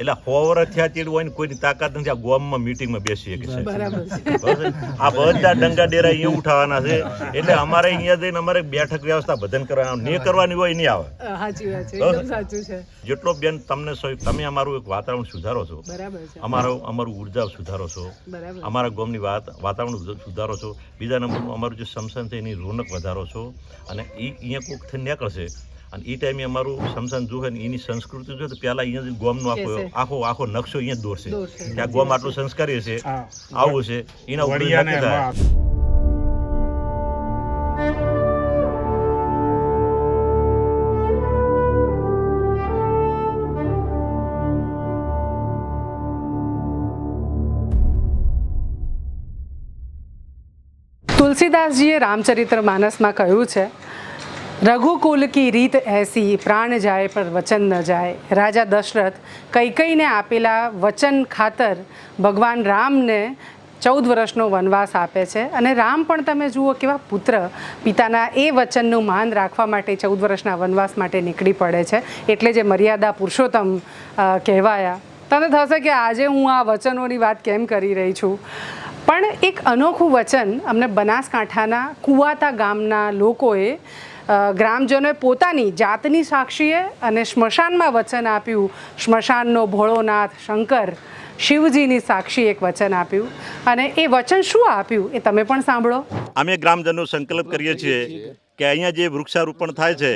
એટલે સો વર્ષ થયા તેડું હોય ને કોઈની તાકાત નથી. આ ગોમમાં મીટિંગમાં બેસી શકે છે? આ બધા ડંગા ડેરા અહીંયા ઉઠાવવાના છે. એટલે અમારે અહીંયા જઈને અમારે બેઠક વ્યવસ્થા ભજન કરવાની નહીં કરવાની હોય નહીં આવે. જેટલો બેન તમને સો- તમે અમારું એક વાતાવરણ સુધારો છો. અમારો અમારું ઊર્જા સુધારો છો. અમારા ગામની વાત વાતાવરણ સુધારો છો. બીજા નંબરનું અમારું જે સમસન છે એની રોનક વધારો છો. અને એ અહીંયા કોઈક થઈને નીકળશે. અને એ ટાઈમે અમારું સમસાન જોવે ને એની સંસ્કૃતિ જો તો પહેલા અહીંયા ગોમનો આખો આખો આખો નકશો અહીંયા દોરશે દોરશે. કે આ ગોમ આટલું સંસ્કારી છે આવું છે એના ઉપર નક્કી થાય. તુલસીદાસજીએ રામચરિત્ર માનસમાં કહ્યું છે રઘુકુલ કી રીત એસી, પ્રાણ જાય પર વચન ન જાય. રાજા દશરથ કૈકઈને આપેલા વચન ખાતર ભગવાન રામને ચૌદ વર્ષનો વનવાસ આપે છે. અને રામ પણ તમે જુઓ કેવા પુત્ર પિતાના એ વચનનું માન રાખવા માટે ચૌદ વર્ષના વનવાસ માટે નીકળી પડે છે. એટલે જે મર્યાદા પુરુષોત્તમ કહેવાયા. તને થશે કે આજે હું આ વચનોની વાત કેમ કરી રહી છું? પણ એક અનોખું વચન અમને બનાસકાંઠાના કુવાતા ગામના લોકોએ ગ્રામજનોએ પોતાની જાતની સાક્ષીએ અને સ્મશાનમાં વચન આપ્યું. સ્મશાનનો ભોળોનાથ શંકર શિવજીની સાક્ષી એક વચન આપ્યું. અને એ વચન શું આપ્યું એ તમે પણ સાંભળો. અમે ગ્રામજનો સંકલ્પ કરીએ છીએ કે અહીંયા જે વૃક્ષારોપણ થાય છે,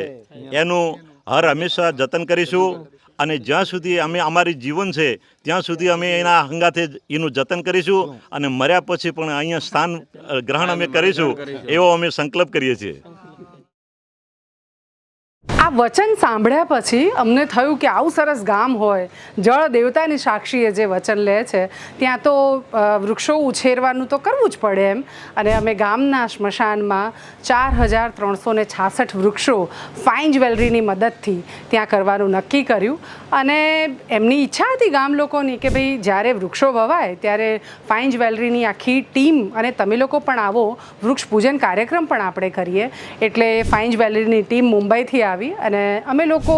એનું હર હંમેશા જતન કરીશું અને જ્યાં સુધી અમે અમારી જીવન છે, ત્યાં સુધી અમે એના હંગાથે એનું જતન કરીશું અને મર્યા પછી પણ અહીંયા સ્થાન ગ્રહણ અમે કરીશું, એવો અમે સંકલ્પ કરીએ છીએ. આ વચન સાંભળ્યા પછી અમને થયું કે આવું સરસ ગામ હોય, જળ દેવતાની સાક્ષીએ જે વચન લે છે, ત્યાં તો વૃક્ષો ઉછેરવાનું તો કરવું જ પડે એમ. અને અમે ગામના સ્મશાનમાં ચાર હજાર ત્રણસો ને છાસઠ વૃક્ષો ફાઇન જ્વેલરીની મદદથી ત્યાં કરવાનું નક્કી કર્યું. અને એમની ઈચ્છા હતી ગામ લોકોની કે ભાઈ જ્યારે વૃક્ષો વવાય ત્યારે ફાઇન જ્વેલરીની આખી ટીમ અને તમે લોકો પણ આવો, વૃક્ષ પૂજન કાર્યક્રમ પણ આપણે કરીએ. એટલે ફાઇન જ્વેલરીની ટીમ મુંબઈથી આવી અને અમે લોકો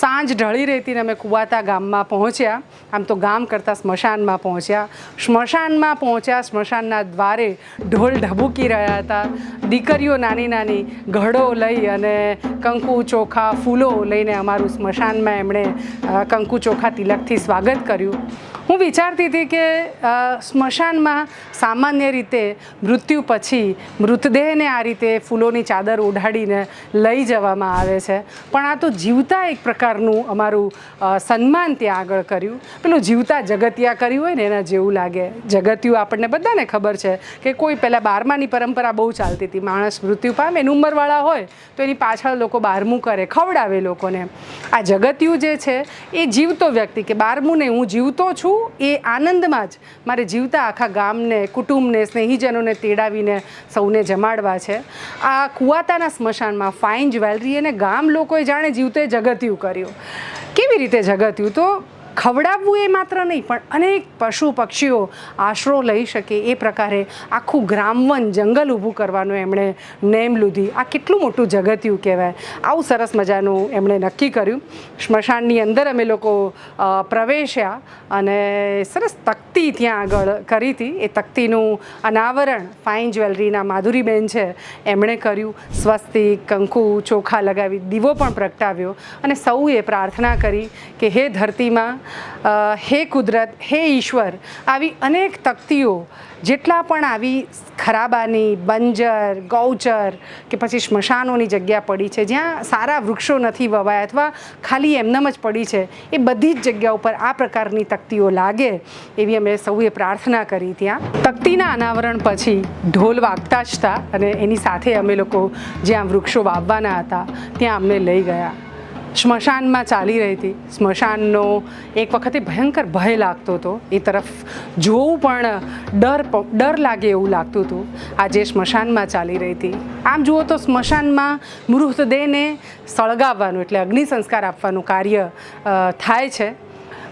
સાંજ ઢળી રહેતીને અમે કુવાતા ગામમાં પહોંચ્યા. આમ તો ગામ કરતાં સ્મશાનમાં પહોંચ્યા. સ્મશાનમાં પહોંચ્યા, સ્મશાનના દ્વારે ઢોલ ઢબૂકી રહ્યા હતા. દીકરીઓ નાની નાની ઘડો લઈ અને કંકુ ચોખા ફૂલો લઈને અમારું સ્મશાનમાં એમણે કંકુ ચોખા તિલકથી સ્વાગત કર્યું. હું વિચારતી હતી કે સ્મશાનમાં સામાન્ય રીતે મૃત્યુ પછી મૃતદેહને આ રીતે ફૂલોની ચાદર ઓઢાડીને લઈ જવામાં આવે છે. પણ આ તો જીવતા એક પ્રકારનું અમારું સન્માન ત્યાં આગળ કર્યું. પેલું જીવતા જગતિયા કર્યું હોય ને એના જેવું લાગે. જગતિયું આપણને બધાને ખબર છે કે કોઈ પહેલાં બારમાની પરંપરા બહુ ચાલતી હતી. માણસ મૃત્યુ પામે એની ઉંમરવાળા હોય, તો એની પાછળ લોકો બારમું કરે, ખવડાવે લોકોને. આ જગતિયું જે છે, એ જીવતો વ્યક્તિ કે બારમું ને હું જીવતો છું, એ આનંદમાં જ મારે જીવતા આખા ગામને, કુટુંબને, સ્નેહીજનોને તેડાવીને સૌને જમાડવા છે. આ કુવાતાના સ્મશાનમાં ફાઇન જ્વેલરી અને ગામ લોકોએ જાણે જીવતે જગત્યું કર્યું. કેવી રીતે જગત્યું તો ખવડાવવું એ માત્ર નહીં, પણ અનેક પશુ પક્ષીઓ આશરો લઈ શકે એ પ્રકારે આખું ગ્રામવન જંગલ ઊભું કરવાનું એમણે નેમ લીધી. આ કેટલું મોટું જગતિયું કહેવાય. આવું સરસ મજાનું એમણે નક્કી કર્યું. સ્મશાનની અંદર અમે લોકો પ્રવેશ્યા અને સરસ તકતી ત્યાં આગળ કરી હતી. એ તકતીનું અનાવરણ ફાઇન જ્વેલરીના માધુરીબેન છે, એમણે કર્યું. સ્વસ્તિક, કંકુ, ચોખા લગાવી દીવો પણ પ્રગટાવ્યો અને સૌએ પ્રાર્થના કરી કે હે ધરતીમાં હે કુદરત, હે ઈશ્વર, આવી અનેક તકતીઓ, જેટલા પણ આવી ખરાબાની, બંજર, ગૌચર કે પછી સ્મશાનોની જગ્યા પડી છે, જ્યાં સારા વૃક્ષો નથી વવાયા અથવા ખાલી એમનેમ જ પડી છે, એ બધી જ જગ્યા ઉપર આ પ્રકારની તકતીઓ લાગે, એવી અમે સૌએ પ્રાર્થના કરી ત્યાં. તકતીના અનાવરણ પછી ઢોલ વાગતા જ હતા અને એની સાથે અમે લોકો જ્યાં વૃક્ષો વાવવાના હતા, ત્યાં અમને લઈ ગયા. સ્મશાનમાં ચાલી રહી હતી. સ્મશાનનો એક વખતે ભયંકર ભય લાગતો હતો. એ તરફ જોવું પણ ડર ડર લાગે એવું લાગતું હતું. આજે સ્મશાનમાં ચાલી રહી હતી. આમ જુઓ તો સ્મશાનમાં મૃતદેહને સળગાવવાનું એટલે અગ્નિ સંસ્કાર આપવાનું કાર્ય થાય છે.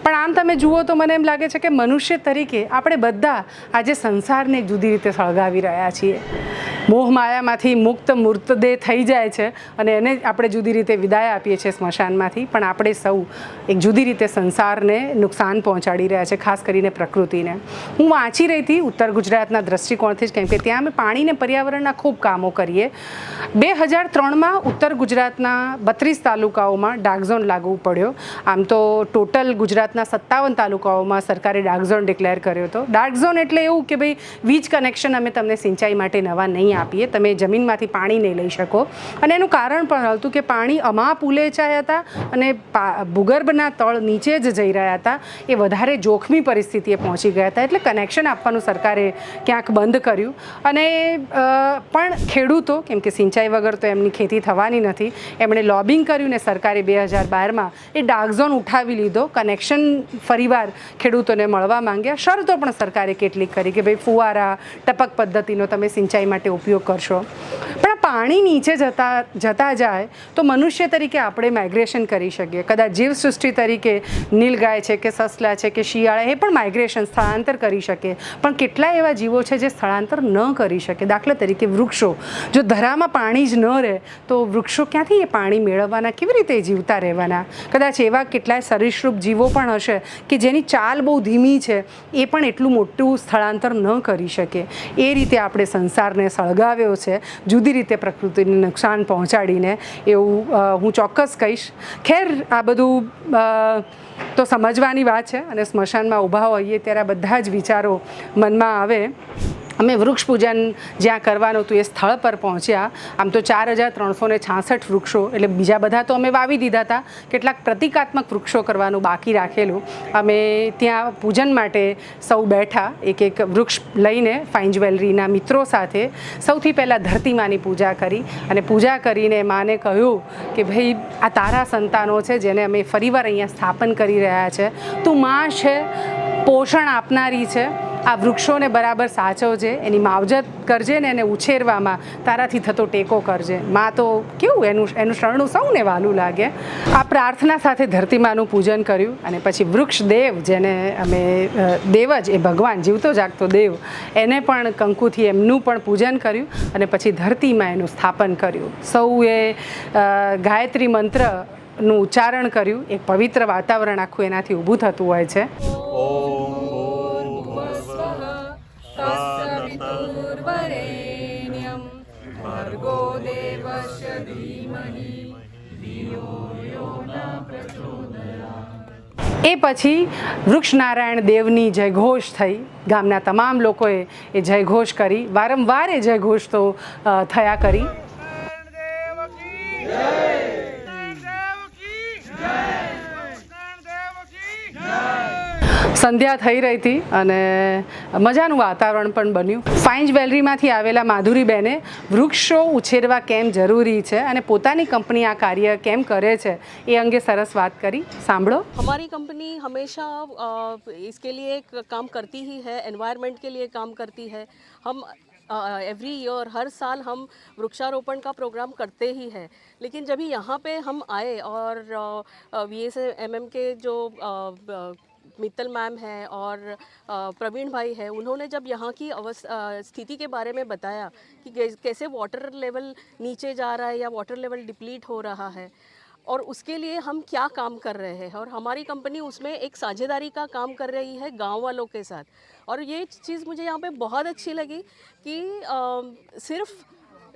પણ આમ તમે જુઓ તો મને એમ લાગે છે કે મનુષ્ય તરીકે આપણે બધા આજે સંસારને જુદી રીતે સળગાવી રહ્યા છીએ. મોહ માયામાંથી મુક્ત મૂર્તદેહ થઈ જાય છે અને એને આપણે જુદી રીતે વિદાય આપીએ છીએ સ્મશાનમાંથી. પણ આપણે સૌ એક જુદી રીતે સંસારને નુકસાન પહોંચાડી રહ્યા છે, ખાસ કરીને પ્રકૃતિને. હું વાંચી રહી હતી ઉત્તર ગુજરાતના દ્રષ્ટિકોણથી જ, કેમ કે ત્યાં અમે પાણીને પર્યાવરણના ખૂબ કામો કરીએ. બે હજાર ત્રણમાં ઉત્તર ગુજરાતના બત્રીસ તાલુકાઓમાં ડાગઝોન લાગુ પડ્યો. આમ તો ટોટલ ગુજરાતના સત્તાવન તાલુકાઓમાં સરકારે ડાર્ક ઝોન ડિક્લેર કર્યો હતો. ડાર્ક ઝોન એટલે એવું કે ભાઈ વીજ કનેક્શન અમે તમને સિંચાઈ માટે નવા નહીં આપીએ, તમે જમીનમાંથી પાણી નહીં લઈ શકો. અને એનું કારણ પણ હતું કે પાણી અમાપ ઉલેચાયા હતા અને ભૂગર્ભના તળ નીચે જ જઈ રહ્યા હતા. એ વધારે જોખમી પરિસ્થિતિએ પહોંચી ગયા હતા. એટલે કનેક્શન આપવાનું સરકારે ક્યાંક બંધ કર્યું. અને પણ ખેડૂતો, કેમ કે સિંચાઈ વગર તો એમની ખેતી થવાની નથી, એમણે લોબિંગ કર્યું ને સરકારે બે હજાર બારમાં એ ડાર્ક ઝોન ઉઠાવી લીધો. કનેક્શન ફરીવાર ખેડૂતોને મળવા માંગ્યા. શરતો પણ સરકારે કેટલીક કરી કે ભાઈ ફુવારા, ટપક પદ્ધતિનો તમે સિંચાઈ માટે ઉપયોગ કરશો. પણ આ પાણી નીચે જતા જતા જાય તો મનુષ્ય તરીકે આપણે માઇગ્રેશન કરી શકીએ. કદાચ જીવસૃષ્ટિ તરીકે નીલગાય છે કે સસલા છે કે શિયાળા, એ પણ માઇગ્રેશન સ્થળાંતર કરી શકે. પણ કેટલાય એવા જીવો છે જે સ્થળાંતર ન કરી શકે? દાખલા તરીકે વૃક્ષો. જો ધરામાં પાણી જ ન રહે, તો વૃક્ષો ક્યાંથી એ પાણી મેળવવાના? કેવી રીતે જીવતા રહેવાના? કદાચ એવા કેટલાય સરીસૃપ જીવો પણ હશે કે જેની ચાલ બહુ ધીમી છે, એ પણ એટલું મોટું સ્થળાંતર ન કરી શકે. એ રીતે આપણે સંસારને સળગાવ્યો છે, જુદી રીતે પ્રકૃતિને નુકસાન પહોંચાડીને એવું હું ચોક્કસ કહીશ. ખેર, આ બધું તો સમજવાની વાત છે અને સ્મશાનમાં ઊભા હોઈએ ત્યારે આ બધા જ વિચારો મનમાં આવે. અમે વૃક્ષ પૂજન જ્યાં કરવાનું હતું એ સ્થળ પર પહોંચ્યા. આમ તો ચાર હજાર ત્રણસો ને છાસઠ વૃક્ષો, એટલે બીજા બધા તો અમે વાવી દીધા હતા. કેટલાક પ્રતિકાત્મક વૃક્ષો કરવાનું બાકી રાખેલું. અમે ત્યાં પૂજન માટે સૌ બેઠા, એક એક વૃક્ષ લઈને ફાઇન જ્વેલરીના મિત્રો સાથે સૌથી પહેલાં ધરતીમાની પૂજા કરી અને પૂજા કરીને માને કહ્યું કે ભાઈ, આ તારા સંતાનો છે, જેને અમે ફરીવાર અહીંયા સ્થાપન કરી રહ્યા છે. તું માં છે, પોષણ આપનારી છે. આ વૃક્ષોને બરાબર સાચવજે, એની માવજત કરજે ને એને ઉછેરવામાં તારાથી થતો ટેકો કરજે. માં તો કેવું, એનું એનું શરણું સૌને વાલું લાગે. આ પ્રાર્થના સાથે ધરતીમાનું પૂજન કર્યું અને પછી વૃક્ષ દેવ, જેને અમે દેવ જ, એ ભગવાન, જીવતો જાગતો દેવ, એને પણ કંકુથી એમનું પણ પૂજન કર્યું અને પછી ધરતીમાં એનું સ્થાપન કર્યું. સૌએ ગાયત્રી ગાયત્રી મંત્રનું ઉચ્ચારણ કર્યું. એક પવિત્ર વાતાવરણ આખું એનાથી ઊભું થતું હોય છે. એ પછી વૃક્ષનારાયણ દેવની જયઘોષ થઈ. ગામના તમામ લોકોએ એ જયઘોષ કરી. વારંવાર એ જયઘોષ તો થયા કરી. જય દેવ કી જય દેવ કી જય સંધ્યા થઈ રહી હતી અને મજાનું વાતાવરણ પણ બન્યું ફાઇન જ્વેલરીમાંથી આવેલા માધુરીબેને વૃક્ષો ઉછેરવા કેમ જરૂરી છે અને પોતાની કંપની આ કાર્ય કેમ કરે છે એ અંગે સરસ વાત કરી સાંભળો हमारी कंपनी हमेशा अ, इसके लिए क- काम करती ही है एनवायरनमेंट के लिए काम करती है हम एवरी ईयर हर साल हम वृक्षारोपण का प्रोग्राम करते ही हैं लेकिन जब यहाँ पे हम आए और वी एस एम एम के जो अ, ब- मित्तल मैम हैं और प्रवीण भाई हैं उन्होंने जब यहाँ की स्थिति के बारे में बताया कि कैसे वाटर लेवल नीचे जा रहा है या वाटर लेवल डिप्लीट हो रहा है और उसके लिए हम क्या काम कर रहे हैं और हमारी कंपनी उसमें एक साझेदारी का काम कर रही है गाँव वालों के साथ। और ये चीज़ मुझे यहाँ पे बहुत अच्छी लगी कि अ, सिर्फ़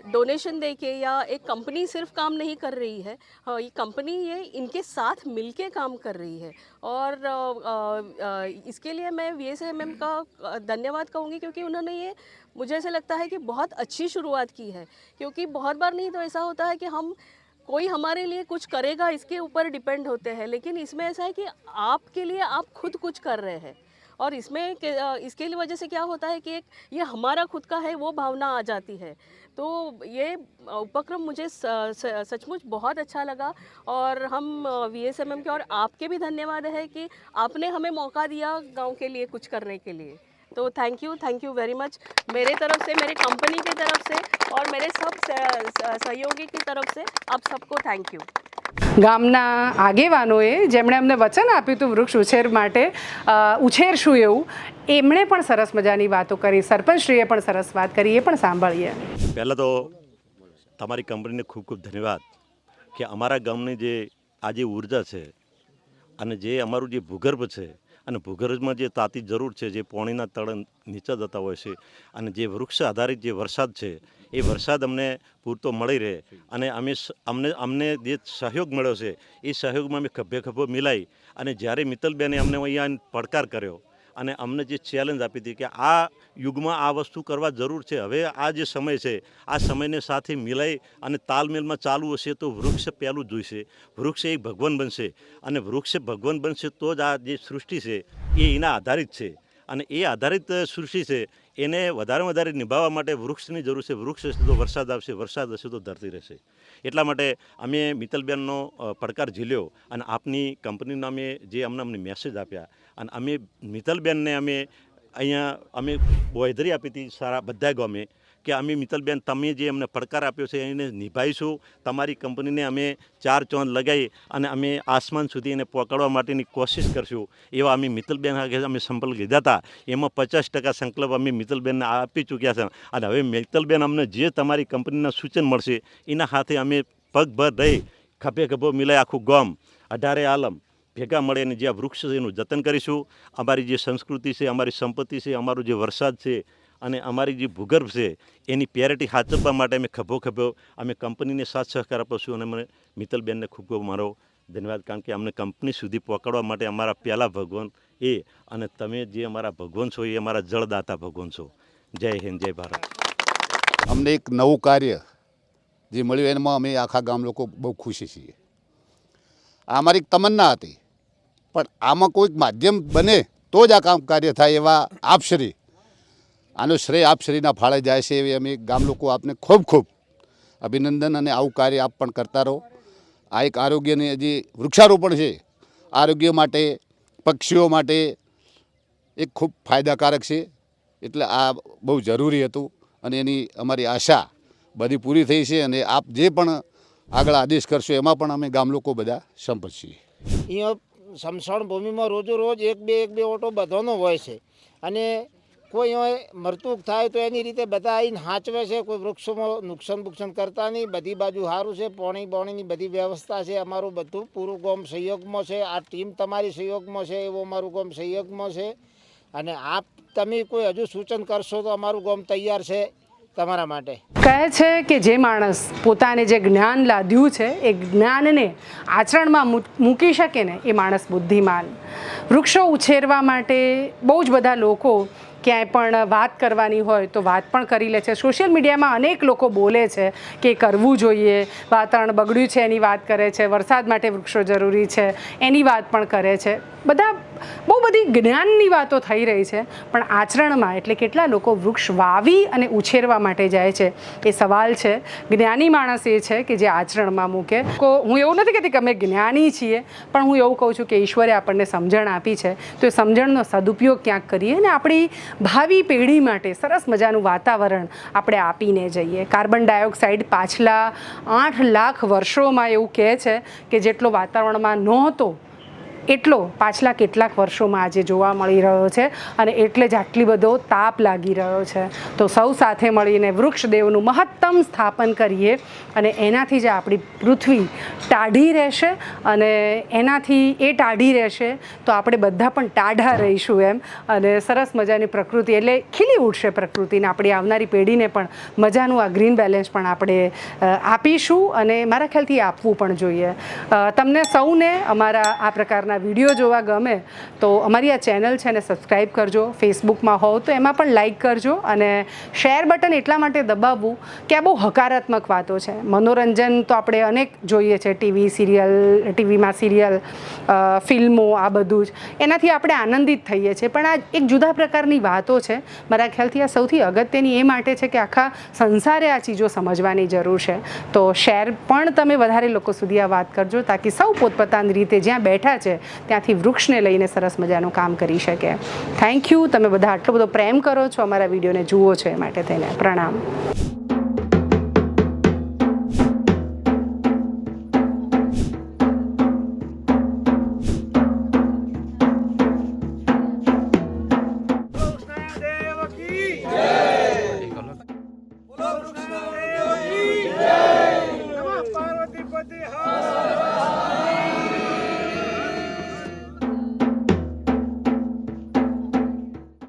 डोनेशन दे के या एक कंपनी सिर्फ़ काम नहीं कर रही है हाँ, ये कंपनी ये इनके साथ मिलके काम कर रही है। और इसके लिए मैं वी एस एम एम का धन्यवाद कहूँगी क्योंकि उन्होंने ये मुझे ऐसा लगता है कि बहुत अच्छी शुरुआत की है। क्योंकि बहुत बार नहीं तो ऐसा होता है कि हम कोई हमारे लिए कुछ करेगा इसके ऊपर डिपेंड होते हैं लेकिन इसमें ऐसा है कि आपके लिए आप खुद कुछ कर रहे हैं। और इसमें इसके लिए वजह से क्या होता है कि एक, ये हमारा खुद का है, वो भावना आ जाती है। तो ये उपक्रम मुझे सचमुच बहुत अच्छा लगा और हम वी एस एम एम के और आपके भी धन्यवाद है कि आपने हमें मौका दिया गाँव के लिए कुछ करने के लिए। तो thank you thank you very much मेरे तरफ़ से, मेरे कंपनी की तरफ़ से और मेरे सब सहयोगी की तरफ़ से आप सबको थैंक यू ગામના આગેવાનોએ જેમણે અમને વચન આપ્યું હતું વૃક્ષ ઉછેર માટે ઉછેરશું એવું, એમણે પણ સરસ મજાની વાતો કરી, સરપંચશ્રીએ પણ સરસ વાત કરી, એ પણ સાંભળીએ. પહેલાં તો તમારી કંપનીને ખૂબ ખૂબ ધન્યવાદ કે અમારા ગામની જે આજે ઊર્જા છે અને જે અમારું જે ભૂગર્ભ છે અને ભૂગર્ભમાં જે તાતી જરૂર છે, જે પાણીના તળ નીચે જતા હોય છે અને જે વૃક્ષ આધારિત જે વરસાદ છે એ વરસાદ અમને પૂરતો મળી રહે. અને અમે અમને અમને જે સહયોગ મળ્યો છે, એ સહયોગમાં અમે ખભે ખભો મિલાઈ અને જ્યારે મિત્તલબેને અમને અહીંયા પડકાર કર્યો અને અમને જે ચેલેન્જ આપી હતી કે આ યુગમાં આ વસ્તુ કરવા જરૂર છે, હવે આ જે સમય છે, આ સમયને સાથે મિલાઈ અને તાલમેલમાં ચાલુ હશે તો વૃક્ષ પહેલું જોઈશે. વૃક્ષ એ ભગવાન બનશે અને વૃક્ષ ભગવાન બનશે તો જ આ જે સૃષ્ટિ છે, એ એના આધારિત છે. અને એ આધારિત સૃષ્ટિ છે, એને વધારે વધારે નિભાવવા માટે વૃક્ષની જરૂર છે. વૃક્ષ હશે તો વરસાદ આવશે, વરસાદ હશે તો ધરતી રહેશે. એટલા માટે અમે મિત્તલબેનનો પડકાર ઝીલ્યો અને આપની કંપનીનો અમે જે અમને અમને મેસેજ આપ્યા. અને અમે મિત્તલબેનને અમે અહીંયા અમે બોયધરી આપી હતી સારા બધા ગામે. કે અમે મિત્તલબેન તમે જે અમને પડકાર આપ્યો છે એને નિભાઈશું તમારી કંપનીને અમે ચાર ચોંદ લગાવી અને અમે આસમાન સુધી એને પકડવા માટેની કોશિશ કરશું. એવા અમે મિત્તલબેન અમે સંપર્ક લીધા હતા. એમાં પચાસ ટકા સંકલ્પ અમે મિત્તલબેનને આપી ચૂક્યા છે. અને હવે મિત્તલબેન અમને જે તમારી કંપનીના સૂચન મળશે, એના હાથે અમે પગભર રહી ખભે ખભો મિલાય આખું ગોમ, અઢારે આલમ, ભેગા મળીને જે આ વૃક્ષ છે એનું જતન કરીશું. અમારી જે સંસ્કૃતિ છે, અમારી સંપત્તિ છે, અમારો જે વરસાદ છે અને અમારી જે ભૂગર્ભ છે, એની પ્યોરિટી સાચવવા માટે અમે ખભો ખભો અમે કંપનીને સાથ સહકાર આપીશું અને મને મિત્તલબેનને ખૂબ ખૂબ મારો ધન્યવાદ. કારણ કે અમને કંપની સુધી પહોંચાડવા માટે અમારા પહેલાં ભગવાન એ અને તમે જે અમારા ભગવાન છો, એ અમારા જળદાતા ભગવાન છો. જય હિન્દ, જય ભારત. અમને એક નવું કાર્ય જે મળ્યું, એમાં અમે આખા ગામ લોકો બહુ ખુશી છીએ. આ અમારી તમન્ના હતી. પણ આમાં કોઈક માધ્યમ બને તો જ આ કામ કાર્ય થાય એવા આપશ્રી આનો શ્રેય આપ શ્રીના ફાળે જાય છે એવી અમે ગામ લોકો આપને ખૂબ ખૂબ અભિનંદન અને આવું કાર્ય આપ પણ કરતા રહો. આ એક આરોગ્યની જે વૃક્ષારોપણ છે. આરોગ્ય માટે, પક્ષીઓ માટે એક ખૂબ ફાયદાકારક છે. એટલે આ બહુ જરૂરી હતું અને એની અમારી આશા બધી પૂરી થઈ છે અને આપ જે પણ આગળ આદેશ કરશો એમાં પણ અમે ગામ લોકો બધા સંપત છીએ. અહીંયા સમસણ ભૂમિમાં રોજો રોજ એક બે એક બે ઓટો બધાનો હોય છે. અને કોઈ મરતું થાય તો એની રીતે બધા આવીને હાંચવે છે, કોઈ વૃક્ષોમાં નુકસાન બુકસાન કરતા નહીં, બધી બાજુ સારું છે, પોણી બોણીની બધી વ્યવસ્થા છે, અમારું બધું પૂરું ગામ સહયોગમાં છે, આ ટીમ તમારી સહયોગમાં છે, એવું અમારું ગામ સહયોગમાં છે. અને આપ તમે કોઈ હજુ સૂચન કરશો તો અમારું ગામ તૈયાર છે તમારા માટે. કહે છે કે જે માણસ પોતાને જે જ્ઞાન લાદ્યું છે, એ જ્ઞાનને આચરણમાં મૂકી શકે ને, એ માણસ બુદ્ધિમાન. વૃક્ષો ઉછેરવા માટે બહુ જ બધા લોકો ક્યાંય પણ વાત કરવાની હોય તો વાત પણ કરી લે છે. સોશિયલ મીડિયામાં અનેક લોકો બોલે છે કે કરવું જોઈએ, વાતાવરણ બગડ્યું છે એની વાત કરે છે, વરસાદ માટે વૃક્ષો જરૂરી છે, એની વાત પણ કરે છે. બધા બહુ બધી જ્ઞાનની વાતો થઈ રહી છે, પણ આચરણમાં એટલે કેટલા લોકો વૃક્ષ વાવી અને ઉછેરવા માટે જાય છે, એ સવાલ છે. જ્ઞાની માણસ એ છે કે જે આચરણમાં મૂકે. કો, હું એવું નથી કહેતી કે અમે જ્ઞાની છીએ, પણ હું એવું કહું છું કે ઈશ્વરે આપણને સમજણ આપી છે, તો એ સમજણનો સદુપયોગ ક્યાંક કરીએ અને આપણી ભાવિ પેઢી માટે સરસ મજાનું વાતાવરણ આપણે આપીને જઈએ. કાર્બન ડાયોક્સાઇડ પાછલા આઠ લાખ વર્ષોમાં એવું કહે છે કે જેટલો વાતાવરણમાં નહોતો એટલો પાછલા કેટલાક વર્ષોમાં આજે જોવા મળી રહ્યો છે અને એટલે જ આટલી બધો તાપ લાગી રહ્યો છે. તો સૌ સાથે મળીને વૃક્ષદેવનું મહત્તમ સ્થાપન કરીએ અને એનાથી જ આપણી પૃથ્વી ટાઢી રહેશે અને એનાથી એ ટાઢી રહેશે તો આપણે બધા પણ ટાઢા રહીશું એમ. અને સરસ મજાની પ્રકૃતિ એટલે ખીલી ઉઠશે પ્રકૃતિને આપણી આવનારી પેઢીને પણ મજાનું આ ગ્રીન બેલેન્સ પણ આપણે આપીશું અને મારા ખ્યાલથી આપવું પણ જોઈએ. તમને સૌને અમારા આ પ્રકારના વીડિયો જોવા ગમે તો અમારી આ ચેનલ છે ને સબસ્ક્રાઈબ કરજો. ફેસબુકમાં હોવ તો એમાં પણ લાઈક કરજો અને શેર બટન એટલા માટે દબાવવું કે આ બહુ હકારાત્મક વાતો છે. મનોરંજન તો આપણે અનેક જોઈએ છે, ટીવી સિરિયલ, ટીવીમાં સિરિયલ ફિલ્મો આ બધું જ. એનાથી આપણે આનંદિત થઈએ છીએ. પણ આ એક જુદા પ્રકારની વાતો છે. મારા ખ્યાલથી આ સૌથી અગત્યની એ માટે છે કે આખા સંસારે આ ચીજો સમજવાની જરૂર છે. તો શેર પણ તમે વધારે લોકો સુધી આ વાત કરજો, તાકી સૌ પોતપોતાની રીતે જ્યાં બેઠા છે ત્યાંથી વૃક્ષને લઈને સરસ મજાનું કામ કરી શકે. થેન્ક યુ તમે બધા આટલો બધો પ્રેમ કરો છો, અમારા વિડીયોને જુઓ છો એ માટે થઈને. પ્રણામ.